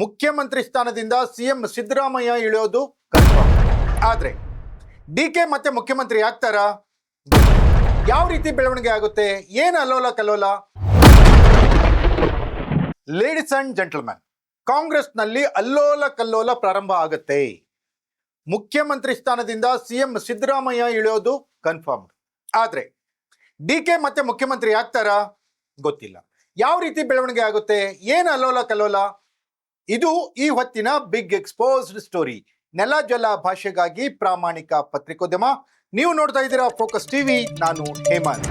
ಮುಖ್ಯಮಂತ್ರಿ ಸ್ಥಾನದಿಂದ ಸಿಎಂ ಸಿದ್ದರಾಮಯ್ಯ ಇಳಿಯೋದು ಕನ್ಫರ್ಮ್ ಆದ್ರೆ ಡಿ ಕೆ ಮತ್ತೆ ಮುಖ್ಯಮಂತ್ರಿ ಆಗ್ತಾರಾ? ಯಾವ ರೀತಿ ಬೆಳವಣಿಗೆ ಆಗುತ್ತೆ? ಏನು ಅಲ್ಲೋಲ ಕಲ್ಲೋಲ ಲೇಡೀಸ್ ಅಂಡ್ ಜೆಂಟಲ್ಮನ್ ಕಾಂಗ್ರೆಸ್ನಲ್ಲಿ ಅಲ್ಲೋಲ ಕಲ್ಲೋಲ ಪ್ರಾರಂಭ ಆಗುತ್ತೆ. ಮುಖ್ಯಮಂತ್ರಿ ಸ್ಥಾನದಿಂದ ಸಿಎಂ ಸಿದ್ದರಾಮಯ್ಯ ಇಳಿಯೋದು ಕನ್ಫರ್ಮ್ ಆದ್ರೆ ಡಿ ಕೆ ಮತ್ತೆ ಮುಖ್ಯಮಂತ್ರಿ ಆಗ್ತಾರಾ? ಗೊತ್ತಿಲ್ಲ. ಯಾವ ರೀತಿ ಬೆಳವಣಿಗೆ ಆಗುತ್ತೆ? ಏನು ಅಲ್ಲೋಲ ಕಲ್ಲೋಲ ಇದು ಈ ಹೊತ್ತಿನ ಬಿಗ್ ಎಕ್ಸ್ಪೋಸ್ಡ್ ಸ್ಟೋರಿ ನೆಲ ಜಲ ಭಾಷೆಗಾಗಿ ಪ್ರಾಮಾಣಿಕ ಪತ್ರಿಕೋದ್ಯಮ. ನೀವು ನೋಡ್ತಾ ಇದ್ದೀರಾ ಫೋಕಸ್ ಟಿವಿ ನಾನು ಹೇಮಂತ್.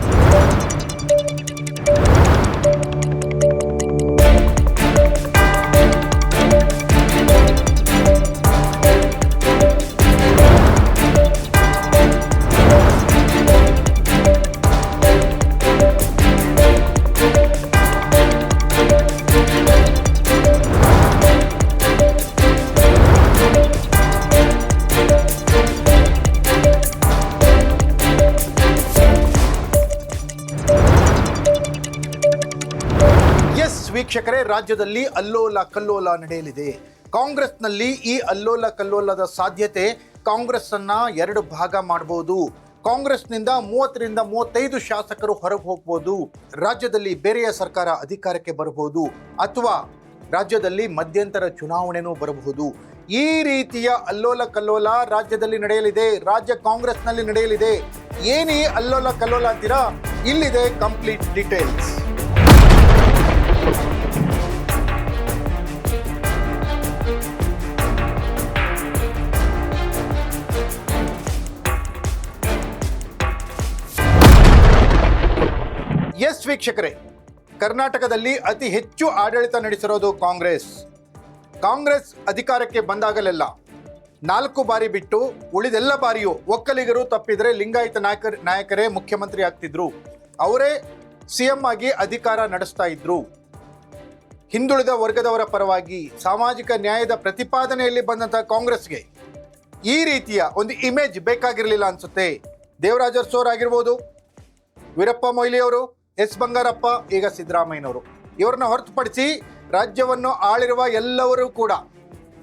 ಎಸ್ ವೀಕ್ಷಕರೇ, ರಾಜ್ಯದಲ್ಲಿ ಅಲ್ಲೋಲ ಕಲ್ಲೋಲ ನಡೆಯಲಿದೆ. ಕಾಂಗ್ರೆಸ್ನಲ್ಲಿ ಈ ಅಲ್ಲೋಲ ಕಲ್ಲೋಲದ ಸಾಧ್ಯತೆ ಕಾಂಗ್ರೆಸ್ ಅನ್ನ ಎರಡು ಭಾಗ ಮಾಡಬಹುದು ಕಾಂಗ್ರೆಸ್ನಿಂದ ಮೂವತ್ತರಿಂದ ಮೂವತ್ತೈದು ಶಾಸಕರು ಹೊರಗೆ ಹೋಗ್ಬೋದು. ರಾಜ್ಯದಲ್ಲಿ ಬೇರೆಯ ಸರ್ಕಾರ ಅಧಿಕಾರಕ್ಕೆ ಬರಬಹುದು ಅಥವಾ ರಾಜ್ಯದಲ್ಲಿ ಮಧ್ಯಂತರ ಚುನಾವಣೆನೂ ಬರಬಹುದು. ಈ ರೀತಿಯ ಅಲ್ಲೋಲ ಕಲ್ಲೋಲ ರಾಜ್ಯದಲ್ಲಿ ನಡೆಯಲಿದೆ, ರಾಜ್ಯ ಕಾಂಗ್ರೆಸ್ನಲ್ಲಿ ನಡೆಯಲಿದೆ. ಏನೇ ಅಲ್ಲೋಲ ಕಲ್ಲೋಲ ಅಂತೀರಾ? ಇಲ್ಲಿದೆ ಕಂಪ್ಲೀಟ್ ಡೀಟೇಲ್ಸ್. ಎಸ್ ವೀಕ್ಷಕರೇ, ಕರ್ನಾಟಕದಲ್ಲಿ ಅತಿ ಹೆಚ್ಚು ಆಡಳಿತ ನಡೆಸಿರೋದು ಕಾಂಗ್ರೆಸ್. ಕಾಂಗ್ರೆಸ್ ಅಧಿಕಾರಕ್ಕೆ ಬಂದಾಗಲೆಲ್ಲ ನಾಲ್ಕು ಬಾರಿ ಬಿಟ್ಟು ಉಳಿದೆಲ್ಲ ಬಾರಿಯೂ ಒಕ್ಕಲಿಗರು ತಪ್ಪಿದರೆ ಲಿಂಗಾಯತ ನಾಯಕರ, ನಾಯಕರೇ ಮುಖ್ಯಮಂತ್ರಿ ಆಗ್ತಿದ್ರು. ಅವರೇ ಸಿಎಂ ಆಗಿ ಅಧಿಕಾರ ನಡೆಸ್ತಾ ಇದ್ರು. ಹಿಂದುಳಿದ ವರ್ಗದವರ ಪರವಾಗಿ ಸಾಮಾಜಿಕ ನ್ಯಾಯದ ಪ್ರತಿಪಾದನೆಯಲ್ಲಿ ಬಂದಂತಹ ಕಾಂಗ್ರೆಸ್ಗೆ ಈ ರೀತಿಯ ಒಂದು ಇಮೇಜ್ ಬೇಕಾಗಿರಲಿಲ್ಲ ಅನ್ಸುತ್ತೆ. ದೇವರಾಜ ಸೋರ್ ಆಗಿರ್ಬೋದು, ವೀರಪ್ಪ ಮೊಯ್ಲಿ ಅವರು ಎಸ್ ಬಂಗಾರಪ್ಪ, ಈಗ ಸಿದ್ದರಾಮಯ್ಯನವರು. ಇವರನ್ನ ಹೊರತುಪಡಿಸಿ ರಾಜ್ಯವನ್ನು ಆಳಿರುವ ಎಲ್ಲರೂ ಕೂಡ,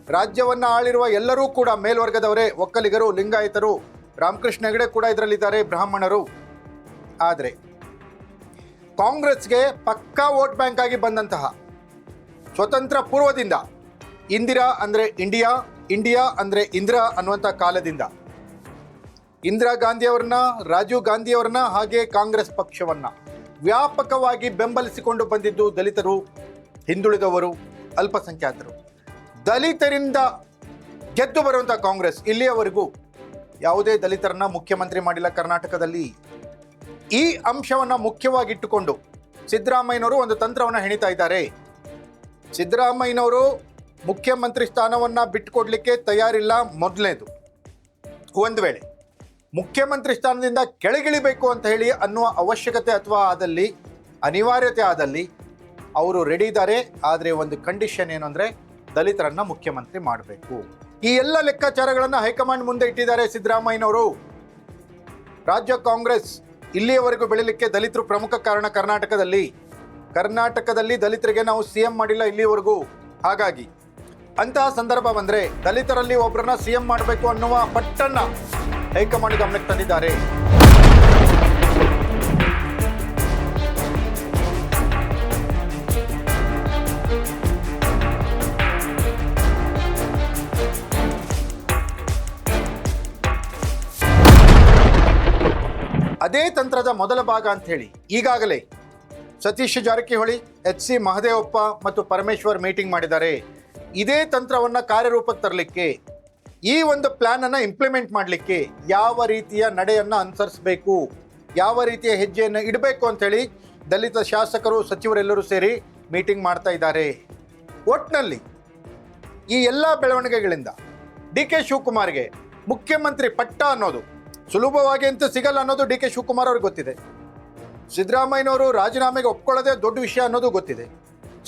ರಾಜ್ಯವನ್ನು ಆಳಿರುವ ಎಲ್ಲರೂ ಕೂಡ ಮೇಲ್ವರ್ಗದವರೇ, ಒಕ್ಕಲಿಗರು, ಲಿಂಗಾಯತರು, ರಾಮಕೃಷ್ಣ ಹೆಗಡೆ ಕೂಡ ಇದರಲ್ಲಿದ್ದಾರೆ, ಬ್ರಾಹ್ಮಣರು. ಆದರೆ, ಕಾಂಗ್ರೆಸ್ಗೆ ಪಕ್ಕಾ ವೋಟ್ ಬ್ಯಾಂಕ್ ಆಗಿ ಬಂದಂತಹ ಸ್ವತಂತ್ರ ಪೂರ್ವದಿಂದ ಇಂದಿರಾ ಅಂದರೆ ಇಂಡಿಯಾ ಇಂಡಿಯಾ ಅಂದರೆ ಇಂದಿರಾ ಅನ್ನುವಂಥ ಕಾಲದಿಂದ ಇಂದಿರಾ ಗಾಂಧಿಯವರನ್ನ, ರಾಜೀವ್ ಗಾಂಧಿಯವರನ್ನ ಹಾಗೆ ಕಾಂಗ್ರೆಸ್ ಪಕ್ಷವನ್ನ ವ್ಯಾಪಕವಾಗಿ ಬೆಂಬಲಿಸಿಕೊಂಡು ಬಂದಿದ್ದು ದಲಿತರು, ಹಿಂದುಳಿದವರು, ಅಲ್ಪಸಂಖ್ಯಾತರು. ದಲಿತರಿಂದ ಗೆದ್ದು ಬರುವಂಥ ಕಾಂಗ್ರೆಸ್ ಇಲ್ಲಿಯವರೆಗೂ ಯಾವುದೇ ದಲಿತರನ್ನ ಮುಖ್ಯಮಂತ್ರಿ ಮಾಡಿಲ್ಲ ಕರ್ನಾಟಕದಲ್ಲಿ. ಈ ಅಂಶವನ್ನ ಮುಖ್ಯವಾಗಿಟ್ಟುಕೊಂಡು ಸಿದ್ದರಾಮಯ್ಯನವರು ಒಂದು ತಂತ್ರವನ್ನು ಹೆಣಿತಾ ಇದ್ದಾರೆ. ಸಿದ್ದರಾಮಯ್ಯನವರು ಮುಖ್ಯಮಂತ್ರಿ ಸ್ಥಾನವನ್ನ ಬಿಟ್ಟುಕೊಡ್ಲಿಕ್ಕೆ ತಯಾರಿಲ್ಲ ಮೊದಲನೇದು ಒಂದು ವೇಳೆ ಮುಖ್ಯಮಂತ್ರಿ ಸ್ಥಾನದಿಂದ ಕೆಳಗಿಳಿಬೇಕು ಅಂತ ಹೇಳಿ ಅನ್ನುವ ಅವಶ್ಯಕತೆ ಅಥವಾ ಆದಲ್ಲಿ, ಅನಿವಾರ್ಯತೆ ಆದಲ್ಲಿ ಅವರು ರೆಡಿ ಇದ್ದಾರೆ. ಆದರೆ ಒಂದು ಕಂಡೀಷನ್ ಏನು ಅಂದರೆ ದಲಿತರನ್ನು ಮುಖ್ಯಮಂತ್ರಿ ಮಾಡಬೇಕು. ಈ ಎಲ್ಲ ಲೆಕ್ಕಾಚಾರಗಳನ್ನು ಹೈಕಮಾಂಡ್ ಮುಂದೆ ಇಟ್ಟಿದ್ದಾರೆ ಸಿದ್ದರಾಮಯ್ಯನವರು. ರಾಜ್ಯ ಕಾಂಗ್ರೆಸ್ ಇಲ್ಲಿಯವರೆಗೂ ಬೆಳಿಲಿಕ್ಕೆ ದಲಿತರು ಪ್ರಮುಖ ಕಾರಣ ಕರ್ನಾಟಕದಲ್ಲಿ. ಕರ್ನಾಟಕದಲ್ಲಿ ದಲಿತರಿಗೆ ನಾವು ಸಿ ಎಂ ಮಾಡಿಲ್ಲ ಇಲ್ಲಿವರೆಗೂ. ಹಾಗಾಗಿ ಅಂತಹ ಸಂದರ್ಭ ಬಂದರೆ ದಲಿತರಲ್ಲಿ ಒಬ್ಬರನ್ನ ಸಿ ಎಂ ಮಾಡಬೇಕು ಅನ್ನುವ ಪಟ್ಟನ್ನ ಹೈಕಮಾಂಡ್ ಗಮನಕ್ಕೆ ತಂದಿದ್ದಾರೆ. ಅದೇ ತಂತ್ರದ ಮೊದಲ ಭಾಗ ಅಂತ ಹೇಳಿ ಈಗಾಗಲೇ ಸತೀಶ್ ಜಾರಕಿಹೊಳಿ, ಎಚ್ ಸಿ ಮಹದೇವಪ್ಪ ಮತ್ತು ಪರಮೇಶ್ವರ್ ಮೀಟಿಂಗ್ ಮಾಡಿದ್ದಾರೆ. ಇದೇ ತಂತ್ರವನ್ನು ಕಾರ್ಯರೂಪಕ್ಕೆ ತರಲಿಕ್ಕೆ ಈ ಒಂದು ಪ್ಲಾನ್ ಅನ್ನ ಇಂಪ್ಲಿಮೆಂಟ್ ಮಾಡಲಿಕ್ಕೆ ಯಾವ ರೀತಿಯ ನಡೆಯನ್ನ ಅನುಸರಿಸಬೇಕು, ಯಾವ ರೀತಿಯ ಹೆಜ್ಜೆಯನ್ನು ಇಡಬೇಕು ಅಂತ ಹೇಳಿ ದಲಿತ ಶಾಸಕರು, ಸಚಿವರೆಲ್ಲರೂ ಸೇರಿ ಮೀಟಿಂಗ್ ಮಾಡ್ತಾ ಇದ್ದಾರೆ. ಒಟ್ನಲ್ಲಿ ಈ ಎಲ್ಲ ಬೆಳವಣಿಗೆಗಳಿಂದ ಡಿ ಕೆ ಶಿವಕುಮಾರ್ಗೆ ಮುಖ್ಯಮಂತ್ರಿ ಪಟ್ಟ ಅನ್ನೋದು ಸುಲಭವಾಗಿ ಅಂತ ಸಿಗಲ್ಲ ಅನ್ನೋದು ಡಿ ಕೆ ಶಿವಕುಮಾರ್ ಅವ್ರಿಗೆ ಗೊತ್ತಿದೆ. ಸಿದ್ದರಾಮಯ್ಯನವರು ರಾಜೀನಾಮೆಗೆ ಒಪ್ಕೊಳ್ಳೋದೇ ದೊಡ್ಡ ವಿಷಯ ಅನ್ನೋದು ಗೊತ್ತಿದೆ.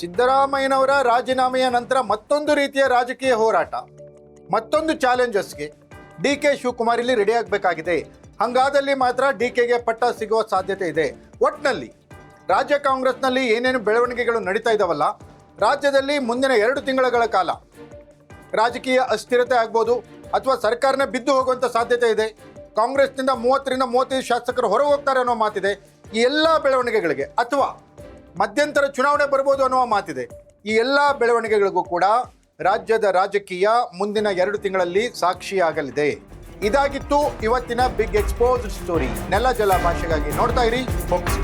ಸಿದ್ದರಾಮಯ್ಯನವರ ರಾಜೀನಾಮೆಯ ನಂತರ ಮತ್ತೊಂದು ರೀತಿಯ ರಾಜಕೀಯ ಹೋರಾಟ. ಮತ್ತೊಂದು ಚಾಲೆಂಜಸ್ಗೆ ಡಿ ಕೆ ಶಿವಕುಮಾರ್ ಇಲ್ಲಿ ರೆಡಿ ಆಗಬೇಕಾಗಿದೆ. ಹಂಗಾದಲ್ಲಿ ಮಾತ್ರ ಡಿ ಕೆಗೆ ಪಟ್ಟ ಸಿಗುವ ಸಾಧ್ಯತೆ ಇದೆ. ಒಟ್ನಲ್ಲಿ ರಾಜ್ಯ ಕಾಂಗ್ರೆಸ್ನಲ್ಲಿ ಏನೇನು ಬೆಳವಣಿಗೆಗಳು ನಡೀತಾ ಇದ್ದಾವಲ್ಲ ರಾಜ್ಯದಲ್ಲಿ ಮುಂದಿನ ಎರಡು ತಿಂಗಳ ಕಾಲ ರಾಜಕೀಯ ಅಸ್ಥಿರತೆ ಆಗ್ಬೋದು ಅಥವಾ ಸರ್ಕಾರನೇ ಬಿದ್ದು ಹೋಗುವಂಥ ಸಾಧ್ಯತೆ ಇದೆ. ಕಾಂಗ್ರೆಸ್ನಿಂದ ಮೂವತ್ತರಿಂದ ಮೂವತ್ತೈದು ಶಾಸಕರು ಹೊರಗೆ ಹೋಗ್ತಾರೆ ಅನ್ನೋ ಮಾತಿದೆ. ಈ ಎಲ್ಲ ಬೆಳವಣಿಗೆಗಳಿಗೆ ಅಥವಾ ಮಧ್ಯಂತರ ಚುನಾವಣೆ ಬರ್ಬೋದು ಅನ್ನೋ ಮಾತಿದೆ. ಈ ಎಲ್ಲ ಬೆಳವಣಿಗೆಗಳಿಗೂ ಕೂಡ ರಾಜ್ಯದ ರಾಜಕೀಯ ಮುಂದಿನ ಎರಡು ತಿಂಗಳಲ್ಲಿ ಸಾಕ್ಷಿಯಾಗಲಿದೆ. ಇದಾಗಿತ್ತು ಇವತ್ತಿನ ಬಿಗ್ ಎಕ್ಸ್ಪೋಸ್ ಸ್ಟೋರಿ ನೆಲ, ಜಲ ಭಾಷೆಗಾಗಿ ನೋಡ್ತಾ ಇರಿ ಫೋಕಸ್